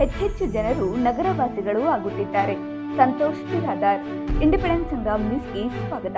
ಹೆಚ್ಚೆಚ್ಚು ಜನರು ನಗರವಾಸಿಗಳು ಆಗುತ್ತಿದ್ದಾರೆ. ಸಂತೋಷ್ ಬಿರಾದಾರ್ ಇಂಡಿಪೆಂಡೆನ್ಸ್ ಸಂಘ ನ್ಯೂಸ್ಗೆ ಸ್ವಾಗತ.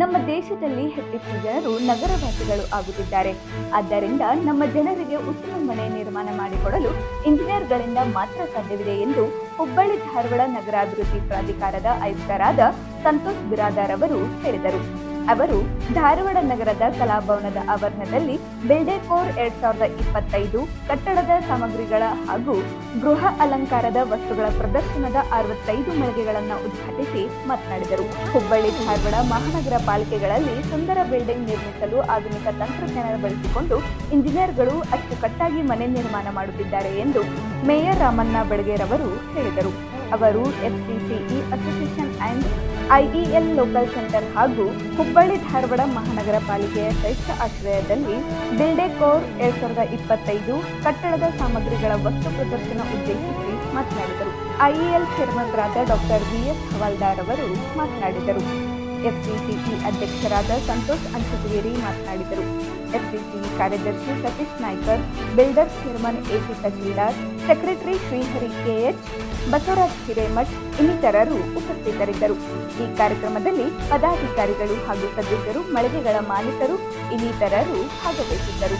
ನಮ್ಮ ದೇಶದಲ್ಲಿ ಹೆಚ್ಚೆಚ್ಚು ಜನರು ನಗರವಾಸಿಗಳು ಆಗುತ್ತಿದ್ದಾರೆ. ಆದ್ದರಿಂದ ನಮ್ಮ ಜನರಿಗೆ ಉತ್ತಮ ಮನೆ ನಿರ್ಮಾಣ ಮಾಡಿಕೊಡಲು ಇಂಜಿನಿಯರ್ಗಳಿಂದ ಮಾತ್ರ ಸಾಧ್ಯವಿದೆ ಎಂದು ಹುಬ್ಬಳ್ಳಿ ಧಾರವಾಡ ನಗರಾಭಿವೃದ್ಧಿ ಪ್ರಾಧಿಕಾರದ ಆಯುಕ್ತರಾದ ಸಂತೋಷ್ ಬಿರಾದಾರ್ ಅವರು ಹೇಳಿದರು. ಅವರು ಧಾರವಾಡ ನಗರದ ಕಲಾಭವನದ ಆವರಣದಲ್ಲಿ ಬಿಲ್ಡೆಕೋರ್ ಎರಡ್ ಸಾವಿರದ ಇಪ್ಪತ್ತೈದು ಕಟ್ಟಡದ ಸಾಮಗ್ರಿಗಳ ಹಾಗೂ ಗೃಹ ಅಲಂಕಾರದ ವಸ್ತುಗಳ ಪ್ರದರ್ಶನದ ಅರವತ್ತೈದು ಮಳಿಗೆಗಳನ್ನು ಉದ್ಘಾಟಿಸಿ ಮಾತನಾಡಿದರು. ಹುಬ್ಬಳ್ಳಿ, ಧಾರವಾಡ ಮಹಾನಗರ ಪಾಲಿಕೆಗಳಲ್ಲಿ ಸುಂದರ ಬಿಲ್ಡಿಂಗ್ ನಿರ್ಮಿಸಲು ಆಧುನಿಕ ತಂತ್ರಜ್ಞಾನ ಬಳಸಿಕೊಂಡು ಇಂಜಿನಿಯರ್ಗಳು ಅಚ್ಚುಕಟ್ಟಾಗಿ ಮನೆ ನಿರ್ಮಾಣ ಮಾಡುತ್ತಿದ್ದಾರೆ ಎಂದು ಮೇಯರ್ ರಾಮಣ್ಣ ಬೆಳಗೇರ್ ಅವರು ಹೇಳಿದರು. ಅವರು FCCE association and IEL local centre ಹಾಗೂ ಹುಬ್ಬಳ್ಳಿ ಧಾರವಾಡ ಮಹಾನಗರ ಪಾಲಿಕೆಯ ಸಂಯುಕ್ತ ಆಶ್ರಯದಲ್ಲಿ ಬಿಲ್ಡೆಕೋರ್ ಎರಡ್ ಸಾವಿರದ ಇಪ್ಪತ್ತೈದು ಕಟ್ಟಡದ ಸಾಮಗ್ರಿಗಳ ವಸ್ತು ಪ್ರದರ್ಶನ ಉದ್ದೇಶಿಸಿ ಮಾತನಾಡಿದರು. ಐಇಎಲ್ ಚೇರ್ಮನ್ರಾದ ಡಾಕ್ಟರ್ ವಿಎಸ್ ಹವಾಲ್ದಾರ್ ಅವರು ಮಾತನಾಡಿದರು. ಎಫ್ಸಿಸಿಇ ಅಧ್ಯಕ್ಷರಾದ ಸಂತೋಷ್ ಅಂಚಗೇರಿ ಮಾತನಾಡಿದರು. ಎಫ್ಸಿಸಿಇ ಕಾರ್ಯದರ್ಶಿ Satish Naikar, builder chairman AC tahsildar secretary Shrihari KH Basavaraj Hiremath ಇನ್ನಿತರರು ಉಪಸ್ಥಿತರಿದ್ದರು. ಈ ಕಾರ್ಯಕ್ರಮದಲ್ಲಿ ಪದಾಧಿಕಾರಿಗಳು ಹಾಗೂ ಸದಸ್ಯರು, ಮಳಿಗೆಗಳ ಮಾಲೀಕರು ಇನ್ನಿತರರು ಭಾಗವಹಿಸಿದ್ದರು.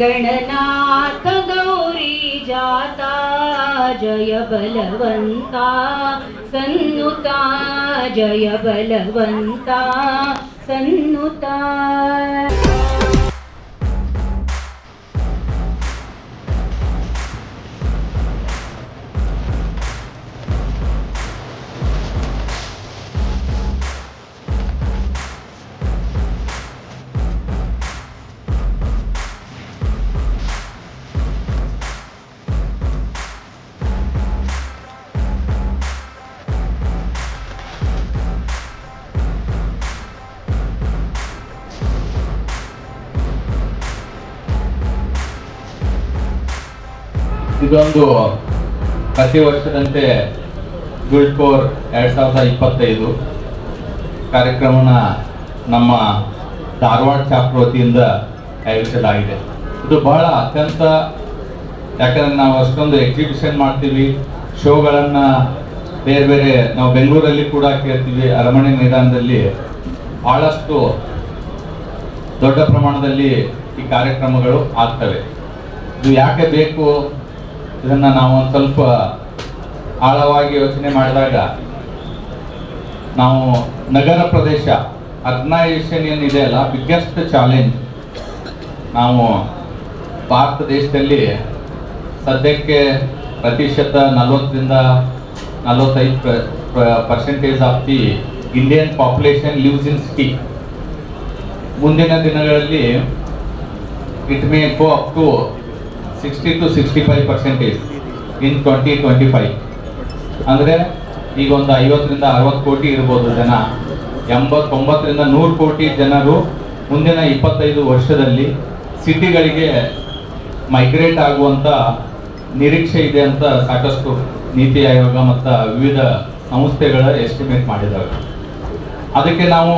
ಗಣನಾಥ ಗೌರಿ जाता जय बलवन्ता सन्नुता जय बलवन्ता सन्नुता। ಇದೊಂದು ಪ್ರತಿ ವರ್ಷದಂತೆ ಗುಲ್ಕೋರ್ ಎರಡು ಸಾವಿರದ ಇಪ್ಪತ್ತೈದು ಕಾರ್ಯಕ್ರಮನ ನಮ್ಮ ಧಾರವಾಡ ಚಾಪ್ಟರ್ ವತಿಯಿಂದ ಆಯೋಜಿಸಲಾಗಿದೆ. ಇದು ಬಹಳ ಅತ್ಯಂತ, ಯಾಕಂದರೆ ನಾವು ಅಷ್ಟೊಂದು ಎಕ್ಸಿಬಿಷನ್ ಮಾಡ್ತೀವಿ, ಶೋಗಳನ್ನು ಬೇರೆ ಬೇರೆ, ನಾವು ಬೆಂಗಳೂರಲ್ಲಿ ಕೂಡ ಕೇಳ್ತೀವಿ, ಅರಮನೆ ಮೈದಾನದಲ್ಲಿ ಭಾಳಷ್ಟು ದೊಡ್ಡ ಪ್ರಮಾಣದಲ್ಲಿ ಈ ಕಾರ್ಯಕ್ರಮಗಳು ಆಗ್ತವೆ. ಇದು ಯಾಕೆ ಬೇಕು ಇದನ್ನ ನಾವು ಒಂದು ಸ್ವಲ್ಪ ಆಳವಾಗಿ ಯೋಚನೆ ಮಾಡಿದಾಗ, ನಾವು ನಗರ ಪ್ರದೇಶ ಅರ್ಗನೈಸೇಷನ್ ಏನಿದೆ ಅಲ್ಲ ಬಿಗ್ಗೆಸ್ಟ್ ಚಾಲೆಂಜ್ ನಾವು ಭಾರತ ದೇಶದಲ್ಲಿ ಸದ್ಯಕ್ಕೆ ಪ್ರತಿಶತ ನಲವತ್ತರಿಂದ ನಲವತ್ತೈದು percentage of the Indian population lives in city ಮುಂದಿನ ದಿನಗಳಲ್ಲಿ it may go up to sixty to sixty five percentage in twenty twenty five ಅಂದರೆ ಈಗ ಒಂದು ಐವತ್ತರಿಂದ ಅರವತ್ತು ಕೋಟಿ ಇರ್ಬೋದು ಜನ. ಎಂಬತ್ತೊಂಬತ್ತರಿಂದ ನೂರು ಕೋಟಿ ಜನರು ಮುಂದಿನ ಇಪ್ಪತ್ತೈದು ವರ್ಷದಲ್ಲಿ ಸಿಟಿಗಳಿಗೆ ಮೈಗ್ರೇಟ್ ಆಗುವಂಥ ನಿರೀಕ್ಷೆ ಇದೆ ಅಂತ ಸಾಕಷ್ಟು ನೀತಿ ಆಯೋಗ ಮತ್ತು ವಿವಿಧ ಸಂಸ್ಥೆಗಳ ಎಸ್ಟಿಮೇಟ್ ಮಾಡಿದ್ದಾವೆ ಅದಕ್ಕೆ ನಾವು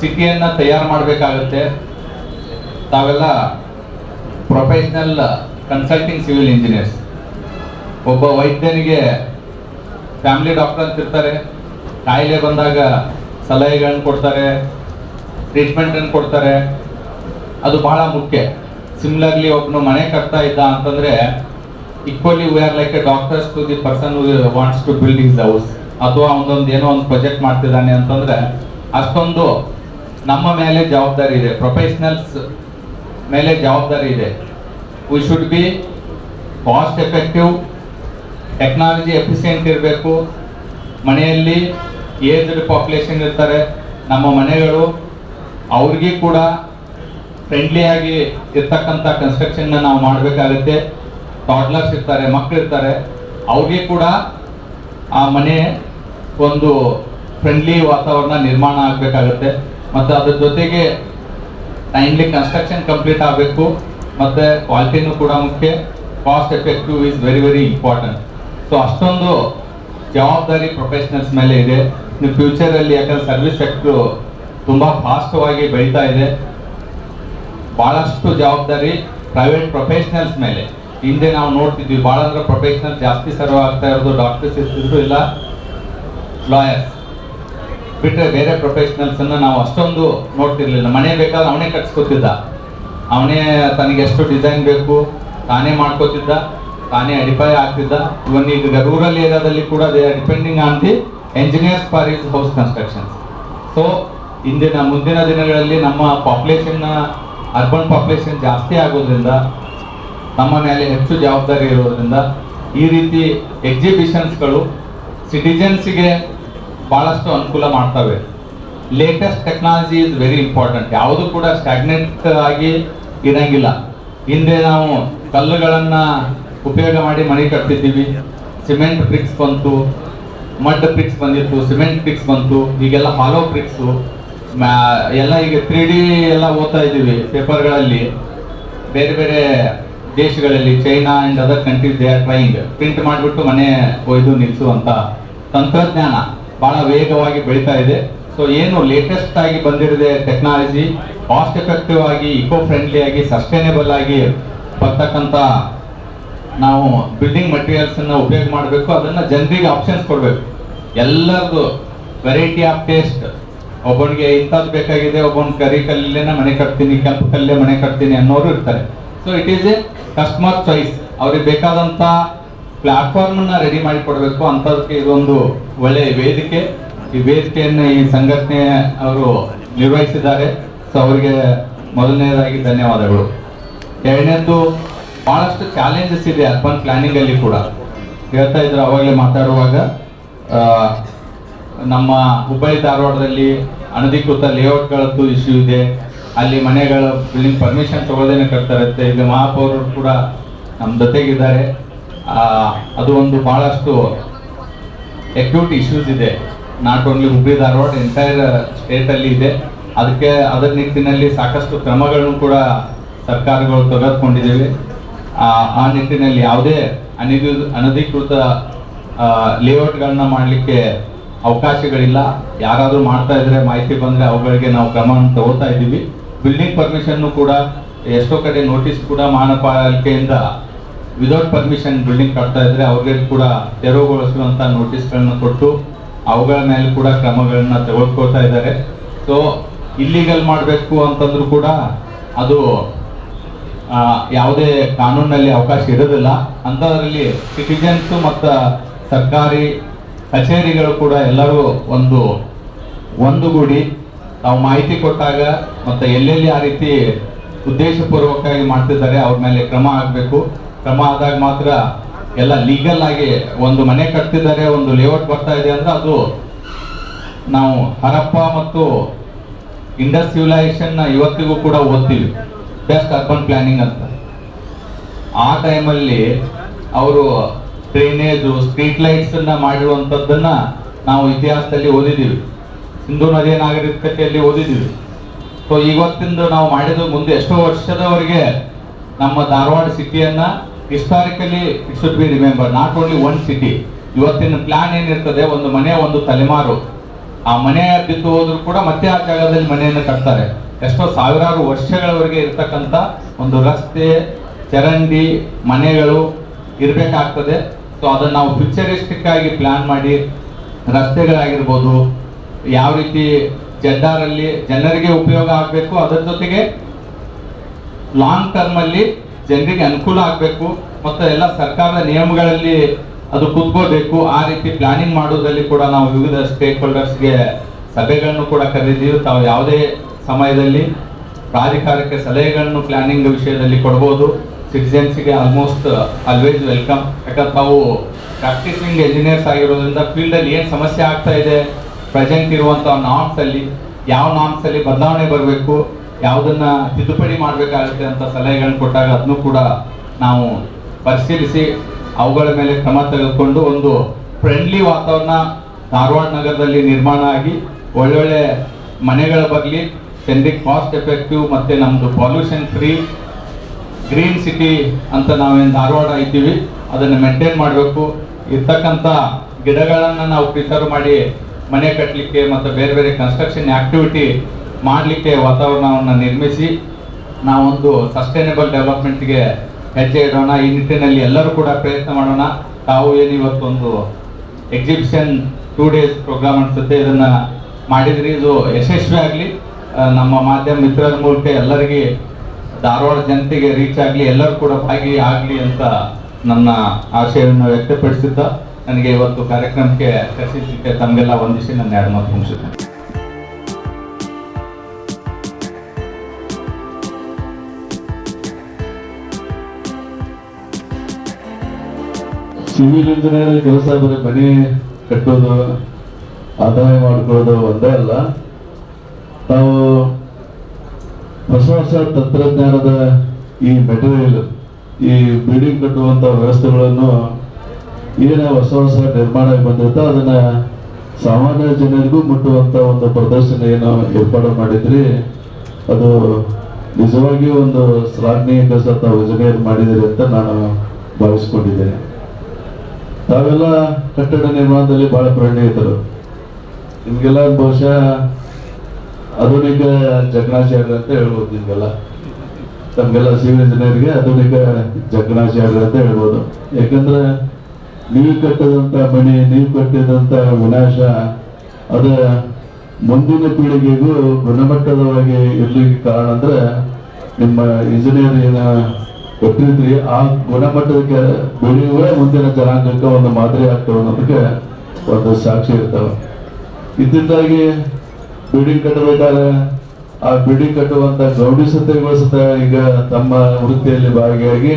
ಸಿಟಿಯನ್ನು ತಯಾರು ಮಾಡಬೇಕಾಗತ್ತೆ. ತಾವೆಲ್ಲ ಪ್ರೊಫೆಷ್ನಲ್ ಕನ್ಸಲ್ಟಿಂಗ್ ಸಿವಿಲ್ ಇಂಜಿನಿಯರ್ಸ್ ಒಬ್ಬ ವೈದ್ಯನಿಗೆ ಫ್ಯಾಮಿಲಿ ಡಾಕ್ಟರ್ ಅಂತ ಇರ್ತಾರೆ. ಕಾಯಿಲೆ ಬಂದಾಗ ಸಲಹೆಗಳನ್ನು ಕೊಡ್ತಾರೆ ಟ್ರೀಟ್ಮೆಂಟನ್ನು ಕೊಡ್ತಾರೆ. ಅದು ಬಹಳ ಮುಖ್ಯ. ಸಿಮ್ಲರ್ಲಿ ಒಬ್ಬನು ಮನೆ ಕಟ್ತಾ ಇದ್ದ ಅಂತಂದ್ರೆ equally we are like a doctors to the person wants to build his house ಅಥವಾ ಒಂದೊಂದು ಏನೋ ಒಂದು ಪ್ರೊಜೆಕ್ಟ್ ಮಾಡ್ತಿದ್ದಾನೆ ಅಂತಂದ್ರೆ, ಅಷ್ಟೊಂದು ನಮ್ಮ ಮೇಲೆ ಜವಾಬ್ದಾರಿ ಇದೆ. ಪ್ರೊಫೆಷನಲ್ಸ್ ಮೇಲೆ ಜವಾಬ್ದಾರಿ ಇದೆ. We should be cost effective technology efficient ಇರಬೇಕು. ಮನೆಯಲ್ಲಿ ಏಜ್ಡ್ ಪಾಪ್ಯುಲೇಷನ್ ಇರ್ತಾರೆ. ನಮ್ಮ ಮನೆಗಳು ಅವ್ರಿಗೆ ಕೂಡ ಫ್ರೆಂಡ್ಲಿ ಆಗಿ ಇರ್ತಕ್ಕಂಥ ಕನ್ಸ್ಟ್ರಕ್ಷನ್ನ ನಾವು ಮಾಡಬೇಕಾಗುತ್ತೆ. ಟಾಡ್ಲರ್ಸ್ ಇರ್ತಾರೆ ಮಕ್ಕಳು ಇರ್ತಾರೆ. ಅವ್ರಿಗೆ ಕೂಡ ಆ ಮನೆ ಒಂದು ಫ್ರೆಂಡ್ಲಿ ವಾತಾವರಣ ನಿರ್ಮಾಣ ಆಗಬೇಕಾಗುತ್ತೆ. ಮತ್ತು ಅದ್ರ ಜೊತೆಗೆ ಟೈಮ್ಲಿ ಕನ್ಸ್ಟ್ರಕ್ಷನ್ ಕಂಪ್ಲೀಟ್ ಆಗಬೇಕು, ಮತ್ತು ಕ್ವಾಲಿಟಿನೂ ಕೂಡ ಮುಖ್ಯ cost effective is very very important so ಅಷ್ಟೊಂದು ಜವಾಬ್ದಾರಿ ಪ್ರೊಫೆಷನಲ್ಸ್ ಮೇಲೆ ಇದೆ. ಇನ್ನು ಫ್ಯೂಚರಲ್ಲಿ ಯಾಕಂದ್ರೆ ಸರ್ವಿಸ್ ಸೆಕ್ಟ್ರು ತುಂಬ ಫಾಸ್ಟವಾಗಿ ಬೆಳೀತಾ ಇದೆ. ಭಾಳಷ್ಟು ಜವಾಬ್ದಾರಿ ಪ್ರೈವೇಟ್ ಪ್ರೊಫೆಷನಲ್ಸ್ ಮೇಲೆ. ಹಿಂದೆ ನಾವು ನೋಡ್ತಿದ್ವಿ ಭಾಳ ಅಂದ್ರೆ ಪ್ರೊಫೆಷನಲ್ ಜಾಸ್ತಿ ಸರ್ವ್ ಆಗ್ತಾ ಇರೋದು ಡಾಕ್ಟರ್ಸ್ ಇರ್ತಿದ್ರು ಇಲ್ಲ ಲಾಯರ್ಸ್ ಬಿಟ್ಟರೆ ಬೇರೆ ಪ್ರೊಫೆಷನಲ್ಸ್ ಅನ್ನ ನಾವು ಅಷ್ಟೊಂದು ನೋಡ್ತಿರ್ಲಿಲ್ಲ. ಮನೆ ಬೇಕಾದ್ರೆ ಅವನೇ ಕಟ್ಸ್ಕೊತಿದ್ದ. ಅವನೇ ತನಗೆ ಎಷ್ಟು ಡಿಸೈನ್ ಬೇಕು, ತಾನೇ ಮಾಡ್ಕೋತಿದ್ದ, ತಾನೇ ಅಡಿಪಾಯ ಆಗ್ತಿದ್ದ. ಇವನ್ ಈಗ ರೂರಲ್ ಏರಿಯಾದಲ್ಲಿ ಕೂಡ they depending on the engineers for is house constructions so ಇಂದಿನ, ಮುಂದಿನ ದಿನಗಳಲ್ಲಿ ನಮ್ಮ ಪಾಪ್ಯುಲೇಷನ್ನ ಅರ್ಬನ್ ಪಾಪ್ಯುಲೇಷನ್ ಜಾಸ್ತಿ ಆಗೋದ್ರಿಂದ, ನಮ್ಮ ಮೇಲೆ ಹೆಚ್ಚು ಜವಾಬ್ದಾರಿ ಇರೋದ್ರಿಂದ ಈ ರೀತಿ ಎಕ್ಸಿಬಿಷನ್ಸ್ಗಳು ಸಿಟಿಜನ್ಸ್ಗೆ ಭಾಳಷ್ಟು ಅನುಕೂಲ ಮಾಡ್ತವೆ. Latest technology is very important ಯಾವುದು ಕೂಡ ಸ್ಟಾಗ್ನೆಂಟ್ ಆಗಿ ಇರಂಗಿಲ್ಲ. ಹಿಂದೆ ನಾವು ಕಲ್ಲುಗಳನ್ನು ಉಪಯೋಗ ಮಾಡಿ ಮನೆ ಕಟ್ತಿದ್ದೀವಿ. ಸಿಮೆಂಟ್ ಬ್ರಿಕ್ಸ್ ಬಂತು ಮಡ್ ಬ್ರಿಕ್ಸ್ ಬಂದಿತ್ತು ಸಿಮೆಂಟ್ ಬ್ರಿಕ್ಸ್ ಬಂತು, ಈಗೆಲ್ಲ ಹಾಲೋ ಬ್ರಿಕ್ಸು ಎಲ್ಲ ಈಗ ತ್ರೀ ಡಿ ಎಲ್ಲ ಓದ್ತಾ ಇದ್ದೀವಿ ಪೇಪರ್ಗಳಲ್ಲಿ. ಬೇರೆ ಬೇರೆ ದೇಶಗಳಲ್ಲಿ China and other countries they are trying print ಮಾಡಿಬಿಟ್ಟು ಮನೆ ಒಯ್ದು ನಿಲ್ಲಿಸುವಂತ ತಂತ್ರಜ್ಞಾನ. ಬಹಳ ವೇಗವಾಗಿ ಬೆಳೀತಾ ಇದೆ. ಸೊ ಏನು ಲೇಟೆಸ್ಟ್ ಆಗಿ ಬಂದಿರದೆ ಟೆಕ್ನಾಲಜಿ ಕಾಸ್ಟ್ ಎಫೆಕ್ಟಿವ್ ಆಗಿ ಇಕೋ ಫ್ರೆಂಡ್ಲಿ ಆಗಿ ಸಸ್ಟೈನೇಬಲ್ ಆಗಿ ಬರ್ತಕ್ಕಂಥ ನಾವು ಬಿಲ್ಡಿಂಗ್ ಮಟೀರಿಯಲ್ಸ್ ಅನ್ನ ಉಪಯೋಗ ಮಾಡಬೇಕು. ಅದನ್ನ ಜನರಿಗೆ ಆಪ್ಷನ್ಸ್ ಕೊಡಬೇಕು. ಎಲ್ಲರದು ವೆರೈಟಿ ಆಫ್ ಟೇಸ್ಟ್ ಒಬ್ಬನಿಗೆ ಇಂಥದ್ದು ಬೇಕಾಗಿದೆ, ಒಬ್ಬನ ಕರಿ ಕಲ್ಲೇ ಮನೆ ಕಟ್ತೀನಿ, ಕೆಂಪು ಕಲ್ಲೇ ಮನೆ ಕಟ್ತೀನಿ ಅನ್ನೋರು ಇರ್ತಾರೆ. So it is a customer choice ಅವ್ರಿಗೆ ಬೇಕಾದಂತ ಪ್ಲಾಟ್ಫಾರ್ಮ್ ಅನ್ನ ರೆಡಿ ಮಾಡಿ ಕೊಡಬೇಕು ಅಂತದಕ್ಕೆ ಇದೊಂದು ಒಳ್ಳೆಯ ವೇದಿಕೆ. ಈ ವೇದಿಕೆಯನ್ನು ಈ ಸಂಘಟನೆ ಅವರು ನಿರ್ವಹಿಸಿದ್ದಾರೆ. ಸೊ ಅವರಿಗೆ ಮೊದಲನೇದಾಗಿ ಧನ್ಯವಾದಗಳು. ಎರಡನೇದು ಬಹಳಷ್ಟು ಚಾಲೆಂಜಸ್ ಇದೆ ಅರ್ಬನ್ ಪ್ಲಾನಿಂಗ್ ಅಲ್ಲಿ ಕೂಡ. ಹೇಳ್ತಾ ಇದ್ರು ಅವಾಗಲೇ ಮಾತಾಡುವಾಗ ನಮ್ಮ ಹುಬ್ಬಳ್ಳಿ ಧಾರವಾಡದಲ್ಲಿ ಅನಧಿಕೃತ ಲೇಔಟ್ಗಳದ್ದು ಇಶ್ಯೂ ಇದೆ. ಅಲ್ಲಿ ಮನೆಗಳ ಬಿಲ್ಡಿಂಗ್ ಪರ್ಮಿಷನ್ ತಗೊಳ್ಳೋದೇನೆ ಕಟ್ತಾ ಇರುತ್ತೆ. ಮಹಾಪೌರರು ಕೂಡ ನಮ್ಮ ಜೊತೆಗಿದ್ದಾರೆ. ಅದು ಒಂದು ಬಹಳಷ್ಟು ಎಕ್ಯೂಟ್ ಇಶ್ಯೂಸ್ ಇದೆ. Not only Hubli, Dharwad entire state ಅಲ್ಲಿ ಇದೆ. ಅದಕ್ಕೆ ಅದರ ನಿಟ್ಟಿನಲ್ಲಿ ಸಾಕಷ್ಟು ಕ್ರಮಗಳನ್ನು ಕೂಡ ಸರ್ಕಾರಗಳು ತೆಗೆದುಕೊಂಡಿದ್ದೇವೆ ಆ ನಿಟ್ಟಿನಲ್ಲಿ ಯಾವುದೇ ಅನಿಧಿ, ಅನಧಿಕೃತ ಲೇಔಟ್ಗಳನ್ನ ಮಾಡಲಿಕ್ಕೆ ಅವಕಾಶಗಳಿಲ್ಲ. ಯಾರಾದರೂ ಮಾಡ್ತಾ ಇದ್ರೆ ಮಾಹಿತಿ ಬಂದರೆ ಅವುಗಳಿಗೆ ನಾವು ಕ್ರಮವನ್ನು ತಗೋತಾ ಇದ್ದೀವಿ. ಬಿಲ್ಡಿಂಗ್ ಪರ್ಮಿಷನ್ನು ಕೂಡ ಎಷ್ಟೋ ಕಡೆ ನೋಟಿಸ್ ಕೂಡ ಮಹಾನಗರಪಾಲಿಕೆಯಿಂದ ವಿದೌಟ್ ಪರ್ಮಿಷನ್ ಬಿಲ್ಡಿಂಗ್ ಕಟ್ತಾ ಇದ್ರೆ ಅವ್ರಿಗೆ ಕೂಡ ತೆರವುಗೊಳಿಸುವಂತ ನೋಟಿಸ್ಗಳನ್ನು ಕೊಟ್ಟು ಅವುಗಳ ಮೇಲೆ ಕೂಡ ಕ್ರಮಗಳನ್ನ ತೆಗೆದುಕೊಳ್ತಾ ಇದ್ದಾರೆ. ಸೊ ಇಲ್ಲಿಗಲ್ ಮಾಡಬೇಕು ಅಂತಂದ್ರೂ ಕೂಡ ಅದು ಯಾವುದೇ ಕಾನೂನಲ್ಲಿ ಅವಕಾಶ ಇರೋದಿಲ್ಲ. ಅಂಥದ್ರಲ್ಲಿ ಸಿಟಿಜನ್ಸ್ ಮತ್ತು ಸರ್ಕಾರಿ ಕಚೇರಿಗಳು ಕೂಡ ಎಲ್ಲರೂ ಒಂದು ಒಂದುಗೂಡಿ ತಾವು ಮಾಹಿತಿ ಕೊಟ್ಟಾಗ ಮತ್ತು ಎಲ್ಲೆಲ್ಲಿ ಆ ರೀತಿ ಉದ್ದೇಶಪೂರ್ವಕವಾಗಿ ಮಾಡ್ತಿದ್ದಾರೆ ಅವ್ರ ಮೇಲೆ ಕ್ರಮ ಆಗಬೇಕು ಕ್ರಮ ಆದಾಗ ಮಾತ್ರ ಎಲ್ಲ ಲೀಗಲ್ ಆಗಿ ಒಂದು ಮನೆ ಕಟ್ತಿದ್ದಾರೆ, ಒಂದು ಲೇಔಟ್ ಬರ್ತಾ ಇದೆ ಅಂದ್ರೆ ಅದು ನಾವು ಹರಪ್ಪ ಮತ್ತು ಇಂಡಸ್ ಸಿವಿಲೈಸೇಷನ್ ಇವತ್ತಿಗೂ ಕೂಡ ಓದ್ತೀವಿ. ಬೆಸ್ಟ್ ಅರ್ಬನ್ ಪ್ಲಾನಿಂಗ್ ಅಂತ. ಆ ಟೈಮಲ್ಲಿ ಅವರು ಡ್ರೈನೇಜು ಸ್ಟ್ರೀಟ್ ಲೈಟ್ಸ್ ಅನ್ನ ಮಾಡಿರುವಂಥದ್ದನ್ನ ನಾವು ಇತಿಹಾಸದಲ್ಲಿ ಓದಿದ್ದೀವಿ. ಸಿಂಧು ನದಿಯ ನಾಗರಿಕತೆಯಲ್ಲಿ ಓದಿದ್ದೀವಿ. ಸೊ ಇವತ್ತಿಂದ ನಾವು ಮಾಡಿದ ಮುಂದೆ ಎಷ್ಟೋ ವರ್ಷದವರೆಗೆ ನಮ್ಮ ಧಾರವಾಡ ಸಿಟಿಯನ್ನ historically it should be remember not only one city ಇವತ್ತಿನ ಪ್ಲಾನ್ ಏನಿರ್ತದೆ, ಒಂದು ಮನೆ, ಒಂದು ತಲೆಮಾರು. ಆ ಮನೆ ಬಿದ್ದು ಹೋದ್ರು ಕೂಡ ಮತ್ತೆ ಆ ಜಾಗದಲ್ಲಿ ಮನೆಯನ್ನು ಕಟ್ತಾರೆ. ಎಷ್ಟೋ ಸಾವಿರಾರು ವರ್ಷಗಳವರೆಗೆ ಇರ್ತಕ್ಕಂಥ ಒಂದು ರಸ್ತೆ, ಚರಂಡಿ, ಮನೆಗಳು ಇರಬೇಕಾಗ್ತದೆ. ಸೊ ಅದನ್ನು ನಾವು ಫ್ಯೂಚರಿಸ್ಟಿಕ್ ಆಗಿ ಪ್ಲಾನ್ ಮಾಡಿ, ರಸ್ತೆಗಳಾಗಿರ್ಬೋದು, ಯಾವ ರೀತಿ ಜಡ್ಡಾರಲ್ಲಿ ಜನರಿಗೆ ಉಪಯೋಗ ಆಗಬೇಕು, ಅದರ ಜೊತೆಗೆ ಲಾಂಗ್ ಟರ್ಮ್ ಅಲ್ಲಿ ಜನರಿಗೆ ಅನುಕೂಲ ಆಗಬೇಕು, ಮತ್ತು ಎಲ್ಲ ಸರ್ಕಾರದ ನಿಯಮಗಳಲ್ಲಿ ಅದು ಕೂತ್ಕೋಬೇಕು. ಆ ರೀತಿ ಪ್ಲಾನಿಂಗ್ ಮಾಡೋದ್ರಲ್ಲಿ ಕೂಡ ನಾವು ವಿವಿಧ ಸ್ಟೇಕ್ ಹೋಲ್ಡರ್ಸ್ಗೆ ಸಭೆಗಳನ್ನು ಕೂಡ ಕರೆದಿದ್ದೀವಿ. ತಾವು ಯಾವುದೇ ಸಮಯದಲ್ಲಿ ಪ್ರಾಧಿಕಾರಕ್ಕೆ ಸಲಹೆಗಳನ್ನು ಪ್ಲಾನಿಂಗ್ ವಿಷಯದಲ್ಲಿ ಕೊಡ್ಬೋದು. ಸಿಟಿಜನ್ಸ್ಗೆ ಆಲ್ಮೋಸ್ಟ್ ಆಲ್ವೇಸ್ ವೆಲ್ಕಮ್ ಯಾಕಂದ್ರೆ ತಾವು ಪ್ರಾಕ್ಟೀಸಿಂಗ್ ಎಂಜಿನಿಯರ್ಸ್ ಆಗಿರೋದ್ರಿಂದ ಫೀಲ್ಡಲ್ಲಿ ಏನು ಸಮಸ್ಯೆ ಆಗ್ತಾ ಇದೆ ಪ್ರೆಸೆಂಟ್ ಇರುವಂಥ ನಾಮ್ಸಲ್ಲಿ ಯಾವ ನಾಮ್ಸಲ್ಲಿ ಬದಲಾವಣೆ ಬರಬೇಕು ಯಾವುದನ್ನ ತಿದ್ದುಪಡಿ ಮಾಡಬೇಕಾಗುತ್ತೆ ಅಂತ ಸಲಹೆಗಳನ್ನು ಕೊಟ್ಟಾಗ ಅದನ್ನು ಕೂಡ ನಾವು ಪರಿಶೀಲಿಸಿ ಅವುಗಳ ಮೇಲೆ ಕ್ರಮ ತೆಗೆದುಕೊಂಡು ಒಂದು ಫ್ರೆಂಡ್ಲಿ ವಾತಾವರಣ ಧಾರವಾಡ ನಗರದಲ್ಲಿ ನಿರ್ಮಾಣ ಆಗಿ ಒಳ್ಳೊಳ್ಳೆ ಮನೆಗಳ ಬಗ್ಲಿ ಜನರಿಗೆ ಕಾಸ್ಟ್ ಎಫೆಕ್ಟಿವ್ ಮತ್ತೆ ನಮ್ಮದು ಪಾಲ್ಯೂಷನ್ ಫ್ರೀ ಗ್ರೀನ್ ಸಿಟಿ ಅಂತ ನಾವೇನು ಧಾರವಾಡ ಇದ್ದೀವಿ ಅದನ್ನು ಮೇಂಟೈನ್ ಮಾಡಬೇಕು. ಇರ್ತಕ್ಕಂಥ ಗಿಡಗಳನ್ನು ನಾವು ಪ್ರಿಸರ್ವ್ ಮಾಡಿ ಮನೆ ಕಟ್ಟಲಿಕ್ಕೆ ಮತ್ತು ಬೇರೆ ಬೇರೆ ಕನ್ಸ್ಟ್ರಕ್ಷನ್ ಆಕ್ಟಿವಿಟಿ ಮಾಡಲಿಕ್ಕೆ ವಾತಾವರಣವನ್ನು ನಿರ್ಮಿಸಿ ನಾವೊಂದು ಸಸ್ಟೈನಬಲ್ ಡೆವಲಪ್ಮೆಂಟ್ಗೆ ಹೆಜ್ಜೆ ಇಡೋಣ. ಈ ನಿಟ್ಟಿನಲ್ಲಿ ಎಲ್ಲರೂ ಕೂಡ ಪ್ರಯತ್ನ ಮಾಡೋಣ. ತಾವು ಏನು ಇವತ್ತೊಂದು ಎಕ್ಸಿಬಿಷನ್ ಟೂ ಡೇಸ್ ಪ್ರೋಗ್ರಾಮ್ ಅನಿಸುತ್ತೆ, ಇದನ್ನು ಮಾಡಿದ್ರಿ. ಇದು ಯಶಸ್ವಿ ಆಗಲಿ. ನಮ್ಮ ಮಾಧ್ಯಮ ಮಿತ್ರರ ಮೂಲಕ ಎಲ್ಲರಿಗೆ, ಧಾರವಾಡ ಜನತೆಗೆ ರೀಚ್ ಆಗಲಿ, ಎಲ್ಲರೂ ಕೂಡ ಭಾಗಿ ಆಗಲಿ ಅಂತ ನನ್ನ ಆಶಯವನ್ನು ವ್ಯಕ್ತಪಡಿಸುತ್ತಾ, ನನಗೆ ಇವತ್ತು ಕಾರ್ಯಕ್ರಮಕ್ಕೆ ಕರೆಸಿದ್ದಕ್ಕೆ ತಮಗೆಲ್ಲ ವಂದಿಸಿ ನನ್ನ ಎರಡು ಮಾತು ಮುಗಿಸುತ್ತೇನೆ. ಸಿವಿಲ್ ಇಂಜಿನಿಯರ್ ಕೆಲಸ ಬರೀ ಮನೆ ಕಟ್ಟೋದು, ಆದಾಯ ಮಾಡ್ಕೊಳ್ಳೋದು ಒಂದೇ ಅಲ್ಲ. ನಾವು ಹೊಸ ಹೊಸ ತಂತ್ರಜ್ಞಾನದ ಈ ಮೆಟೀರಿಯಲ್ ಈ ಬಿಲ್ಡಿಂಗ್ ಕಟ್ಟುವಂತ ವ್ಯವಸ್ಥೆಗಳನ್ನು ಏನ ಹೊಸ ಹೊಸ ನಿರ್ಮಾಣ ಬಂದಿರ್ತೋ ಅದನ್ನ ಸಾಮಾನ್ಯ ಜನರಿಗೂ ಮುಟ್ಟುವಂತ ಒಂದು ಪ್ರದರ್ಶನ ಏನು ಏರ್ಪಾಡು ಮಾಡಿದ್ರಿ. ಅದು ನಿಜವಾಗಿಯೂ ಒಂದು ಶ್ಲಾಘನೀಯ ಕೆಲಸ ತಾವು ಮಾಡಿದಿರಿ ಅಂತ ನಾನು ಭಾವಿಸ್ಕೊಂಡಿದ್ದೇನೆ. ತಾವೆಲ್ಲ ಕಟ್ಟಡ ನಿರ್ಮಾಣದಲ್ಲಿ ಬಹಳ ಇದ್ದರು ನಿಮ್ಗೆಲ್ಲ ಬಹುಶಃ ಆಧುನಿಕ ಜಗಣಾಚಾರ್ಯ ಅಂತ ಹೇಳ್ಬೋದು ನಿಮ್ಗೆಲ್ಲ. ತಮ್ಗೆಲ್ಲ ಸಿವಿಲ್ ಇಂಜಿನಿಯರ್ಗೆ ಆಧುನಿಕ ಜಗಣಾಚಾರ್ಯ ಅಂತ ಹೇಳ್ಬೋದು. ಯಾಕಂದ್ರೆ ನೀವು ಕಟ್ಟದಂತ ಮನೆ, ನೀವು ಕಟ್ಟಿದಂತ ವಿನಾಶ, ಅದ ಮುಂದಿನ ಪೀಳಿಗೆಗೂ ಗುಣಮಟ್ಟದವಾಗಿ ಇರ್ಲಿಕ್ಕೆ ಕಾರಣ ಅಂದ್ರೆ ನಿಮ್ಮ ಇಂಜಿನಿಯರ್ ಕೊಟ್ಟಿದ್ರಿ ಆ ಗುಣಮಟ್ಟದ ಬೆಳೆಯುವ ಮುಂದಿನ ಜನಾಂಗಕ್ಕೆ ಒಂದು ಮಾದರಿ ಆಗ್ತವೆ ಅನ್ನೋದಕ್ಕೆ ಒಂದು ಸಾಕ್ಷಿ ಇರ್ತವೆ. ಇದ್ದಿದ್ದಾಗಿ ಬಿಲ್ಡಿಂಗ್ ಕಟ್ಟಬೇಕಾದ್ರೆ ಆ ಬಿಲ್ಡಿಂಗ್ ಕಟ್ಟುವಂತ ಗೌಡಿಸತೆ ಸತ ಈಗ ತಮ್ಮ ವೃತ್ತಿಯಲ್ಲಿ ಭಾಗಿಯಾಗಿ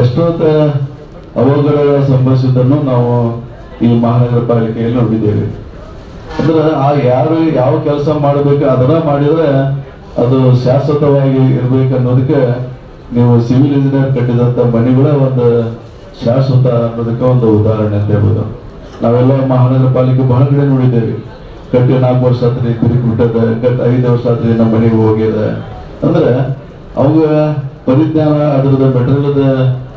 ಎಷ್ಟೋ ಅವಘಡ ಸಂಭವಿಸಿದ್ದನ್ನು ನಾವು ಈ ಮಹಾನಗರ ಪಾಲಿಕೆಯಲ್ಲಿ ನೋಡಿದ್ದೇವೆ. ಅಂದ್ರೆ ಆ ಯಾರು ಯಾವ ಕೆಲಸ ಮಾಡಬೇಕು, ಅದನ್ನ ಮಾಡಿದ್ರೆ ಅದು ಶಾಶ್ವತವಾಗಿ ಇರ್ಬೇಕು ಅನ್ನೋದಕ್ಕೆ ನೀವು ಸಿವಿಲ್ ಇಂಜಿನಿಯರ್ ಕಟ್ಟಿದಂತ ಮನೆಗಳ ಒಂದು ಶಾಶ್ವತ ಅನ್ನೋದಕ್ಕೆ ಒಂದು ಉದಾಹರಣೆ ಅಂತ ಹೇಳ್ಬೋದು. ನಾವೆಲ್ಲ ಮಹಾನಗರ ಪಾಲಿಕೆ ಬಹಳ ಕಡೆ ನೋಡಿದ್ದೇವೆ. ಕಟ್ಟಿ ನಾಲ್ಕು ವರ್ಷ ಆದ್ರೆ ತಿರುಗಿ ಬಿಟ್ಟದ ಐದು ವರ್ಷ ಆದ್ರೆ ನಮ್ಮ ಮನೆಗೆ ಹೋಗ್ಯದ ಅಂದ್ರೆ ಅವಾಗ ಪರಿಜ್ಞಾನ ಅದ್ರದ್ದು ಮೆಟೀರಿಯಲ್ದ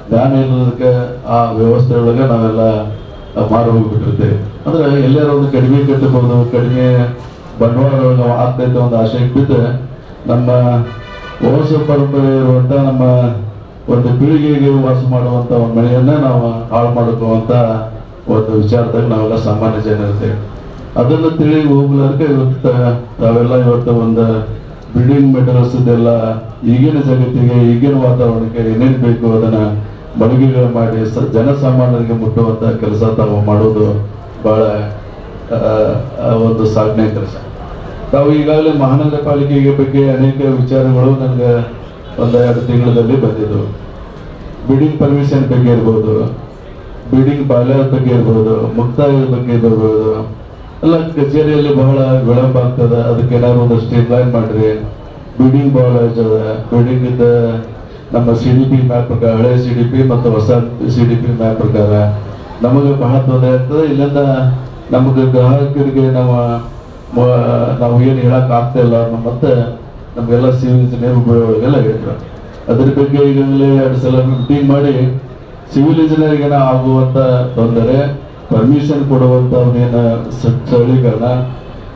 ಜ್ಞಾನ ಇಲ್ಲದಕ್ಕೆ ಆ ವ್ಯವಸ್ಥೆ ಒಳಗೆ ನಾವೆಲ್ಲ ಮಾರು ಹೋಗ್ಬಿಟ್ಟಿರ್ತೇವೆ. ಅಂದ್ರೆ ಎಲ್ಲಾರು ಒಂದು ಕಡಿಮೆ ಕಟ್ಟಬಹುದು, ಕಡಿಮೆ ಬಂಡವಾಳ ಆಗ್ತೈತೆ ಒಂದು ಆಶಯಕ್ಕೆ ಬಿದ್ದು ನಮ್ಮ ವಂಶ ಪರಂಪರೆ ಇರುವಂತ ನಮ್ಮ ಒಂದು ಪೀಳಿಗೆಗೆ ವಾಸ ಮಾಡುವಂತ ಒಂದು ಮನೆಯನ್ನ ನಾವು ಹಾಳು ಅಂತ ಒಂದು ವಿಚಾರದಾಗ ನಾವೆಲ್ಲ ಸಾಮಾನ್ಯ ಜನ ಇರ್ತೇವೆ ಅದನ್ನು ತಿಳಿ ಹೋಗ್ಲಾರ್ಕ ಇವತ್ತು ತಾವೆಲ್ಲ ಇವತ್ತು ಒಂದು ಬಿಲ್ಡಿಂಗ್ ಮೆಟೀರಿಯಲ್ಸ್ ಇದೆಲ್ಲ ಈಗಿನ ಜಗತ್ತಿಗೆ ಈಗಿನ ವಾತಾವರಣಕ್ಕೆ ಏನೇನು ಬೇಕು ಅದನ್ನ ಮಳಿಗೆಗಳು ಮಾಡಿ ಜನಸಾಮಾನ್ಯರಿಗೆ ಮುಟ್ಟುವಂತ ಕೆಲಸ ತಾವು ಮಾಡೋದು ಆ, ಒಂದು ಸಾಧನೆ ಕೆಲಸ ತಾವು ಈಗಾಗಲೇ ಮಹಾನಗರ ಪಾಲಿಕೆಗೆ ಬಗ್ಗೆ ಅನೇಕ ವಿಚಾರಗಳು ನನಗೆ ಒಂದೆರಡು ತಿಂಗಳಲ್ಲಿ ಬಂದಿದ್ದವು. ಬಿಲ್ಡಿಂಗ್ ಪರ್ಮಿಷನ್ ಬಗ್ಗೆ ಇರ್ಬೋದು ಬಿಲ್ಡಿಂಗ್ ಬಾಲ್ಯದ ಬಗ್ಗೆ ಇರ್ಬೋದು, ಮುಕ್ತಾಯದ ಬಗ್ಗೆ ಇರ್ಬೋದು ಎಲ್ಲ ಕಚೇರಿಯಲ್ಲಿ ಬಹಳ ವಿಳಂಬ ಆಗ್ತದೆ, ಅದಕ್ಕೆ ಏನಾದ್ರು ಒಂದು ಸ್ಟ್ರೀಮ್ ಲೈನ್ ಮಾಡ್ರಿ. ಬಿಲ್ಡಿಂಗ್ ಬಹಳ ಅದ ಬಿಲ್ಡಿಂಗ್ ಇದ್ದ ನಮ್ಮ ಸಿ ಡಿ ಪಿ ಮ್ಯಾಪ್ ಪ್ರಕಾರ, ಹಳೆ ಸಿ ಡಿ ಪಿ ಮತ್ತು ಹೊಸ ಸಿ ಡಿ ಪಿ ಮ್ಯಾಪ್ ಪ್ರಕಾರ ನಮಗೆ ಬಹಳ ತೊಂದರೆ ಆಗ್ತದೆ. ಇಲ್ಲಿಂದ ನಮಗೆ ಗ್ರಾಹಕರಿಗೆ ನಾವು ನಾವು ಏನು ಹೇಳಕ್ ಆಗ್ತಾ ಇಲ್ಲ ಮತ್ತೆ ನಮಗೆಲ್ಲ ಸಿವಿಲ್ ಉಪಯೋಗಗಳಿಗೆಲ್ಲ ಹೇಳ್ತಾರೆ. ಅದ್ರ ಬಗ್ಗೆ ಈಗಾಗಲೇ ಎರಡು ಸಲ ಮೀಟಿಂಗ್ ಮಾಡಿ ಸಿವಿಲ್ ಇಂಜಿನಿಯರ್ಗೆ ಆಗುವಂತ ತೊಂದರೆ ಪರ್ಮಿಷನ್ ಕೊಡುವಂತ ಅವನೇನ ಸ್ಥಳೀಕರಣ